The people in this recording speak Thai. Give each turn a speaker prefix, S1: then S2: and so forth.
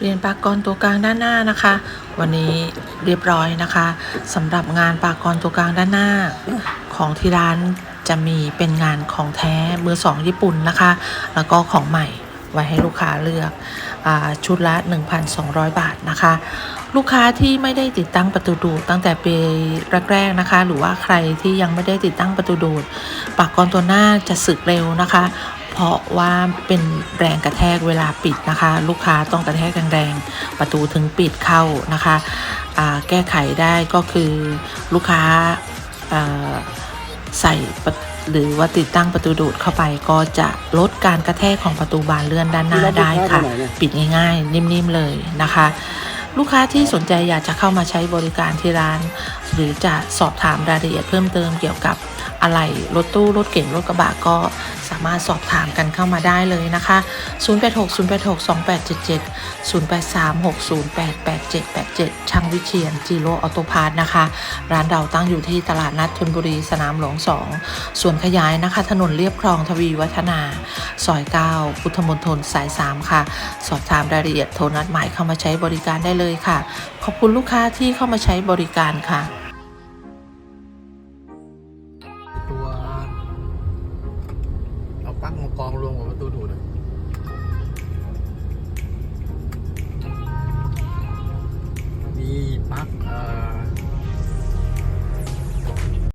S1: เรียนปากกรตัวกลางด้านหน้านะคะ วันนี้เรียบร้อยนะคะสำหรับงานปากกรตัวกลางด้านหน้าของที่ร้านจะมีเป็นงานของแท้มือสองญี่ปุ่นนะคะ แล้วก็ของใหม่ไว้ให้ลูกค้าเลือกอชุดละ 1,200 บาทนะคะ ลูกค้าที่ไม่ได้ติดตั้งประตูดูดตั้งแต่ปีแรกๆนะคะ หรือว่าใครที่ยังไม่ได้ติดตั้งประตูดูด ปากกรตัวหน้าจะสึกเร็วนะคะ เพราะว่าเป็นแรงกระแทกเวลาปิดนะคะ ลูกค้าต้องกระแทกแรงๆประตูถึงปิดเข้านะคะอ่าแก้ไขได้ก็คือลูกค้าอ่าใส่ประหรือว่าติดตั้งประตูดูดเข้าไปก็จะลดการกระแทกของประตูบานเลื่อนด้านหน้าได้ค่ะ ปิดง่ายๆ นิ่มๆเลยนะคะ ลูกค้าที่สนใจอยากจะเข้ามาใช้บริการที่ร้าน หรือจะสอบถามรายละเอียดเพิ่มเติมเกี่ยวกับอะไหล่รถตู้รถเก๋งรถกระบะก็สามารถสอบถามกันเข้ามาได้เลยนะคะ 086 086 2877 083 608 8787 ช่างวิเชียนจีโร่ออโตพาร์ทนะคะ ร้านเราตั้งอยู่ที่ตลาดนัดธนบุรีสนามหลวง 2 ส่วนขยายนะคะ ถนนเรียบคลองทวีวัฒนา ซอย 9 พุทธมณฑลสาย 3 ค่ะ สอบถามรายละเอียดโทรนัดหมายเข้ามาใช้บริการได้เลยค่ะ ขอบคุณลูกค้าที่เข้ามาใช้บริการค่ะ
S2: ปักมากองรวมกับประตูดูดเลยมีปักเอ่อ